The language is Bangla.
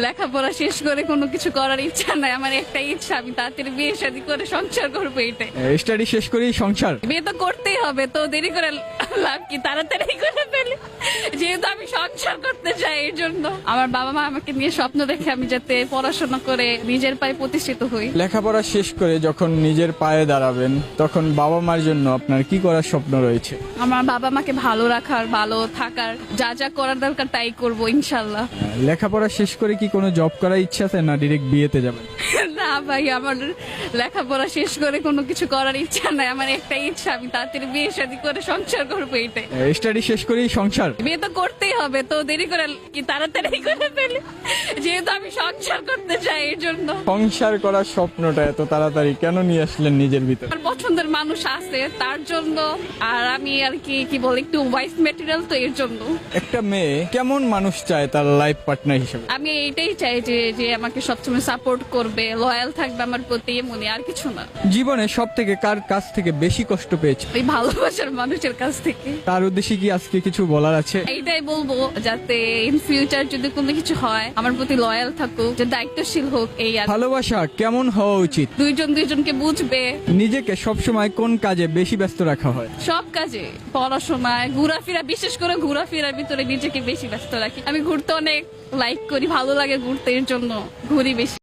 লেখাপড়া শেষ করে কোনো কিছু করার ইচ্ছা নাই। আমার একটাই ইচ্ছা আমি তাড়াতাড়ি বিয়ে শাদী করে সংসার করব এটাই। স্টাডি শেষ করেই সংসার। বিয়ে তো করতেই হবে তো দেরি করে লাভ কি? তাড়াতাড়ি করে ফেলে। যেহেতু আমি সংসার করতে চাই এর জন্য। আমার বাবা মা আমাকে নিয়ে স্বপ্ন দেখে আমি যাতে পড়াশোনা করে নিজের পায়ে প্রতিষ্ঠিত হই। লেখাপড়া শেষ করে যখন নিজের পায়ে দাঁড়াবেন তখন বাবা মার জন্য আপনার কি করার স্বপ্ন রয়েছে? আমার বাবা মাকে ভালো রাখার ভালো থাকার যা যা করার দরকার তাই করব ইনশাল্লাহ লেখাপড়া শেষ করে কি কোনো জব করার ইচ্ছা আছে না ডিরেক্ট বিয়েতে যাবেন? না ভাই আমার লেখাপড়া শেষ করে কোনো কিছু করার ইচ্ছা নাই। আমার একটাই ইচ্ছা আমি তাড়াতাড়ি বিয়ে শাদী করে সংসার করব। এটাই স্টাডি শেষ করেই সংসার। বিয়ে তো করতেই হবে তো দেরি করে কি তাড়াতাড়ি করে ফেলে? যেহেতু আমি সংসার করতে চাই এর জন্য। সংসার করার স্বপ্নটা এত তাড়াতাড়ি কেন নিয়ে আসলেন নিজের ভিতর? আমার পছন্দের মানুষ আছে তার জন্য। আর আমি আর কি কি বল একটু ওয়াইফ মেটেরিয়াল তো এর জন্য। একটা মেয়ে কেমন মানুষ চায় তার লাইফ পার্টনার হিসেবে? আমি এইটাই চাই যে যে আমাকে সবসময় সাপোর্ট করবে লয়াল থাকবে আমার প্রতি মনে আর কিছু না। জীবনে সব থেকে কার কাছ থেকে বেশি কষ্ট পেয়েছে ওই ভালোবাসার মানুষের কাছ থেকে। তার উদ্দেশ্যে কি আজকে কিছু বলার আছে? এইটাই বলব যাতে ইন ফিউচার যদি কোনো কিছু হয় আমার প্রতি লয়াল থাকুক যে দায়িত্বশীল হোক এই আর ভালোবাসা কেমন হওয়া উচিত? দুইজন দুইজনকে বুঝবে। নিজেকে সবসময় কোন কাজে বেশি ব্যস্ত রাখা হয়? সব কাজে পড়াশোনায় ঘোরাফেরা বিশেষ করে ঘোরাফেরার ভিতরে নিজেকে বেশি ব্যস্ত রাখি। আমি ঘুরতে অনেক লাইক করি ভালো লাগে ঘুরতে এর জন্য ঘুরি বেশি।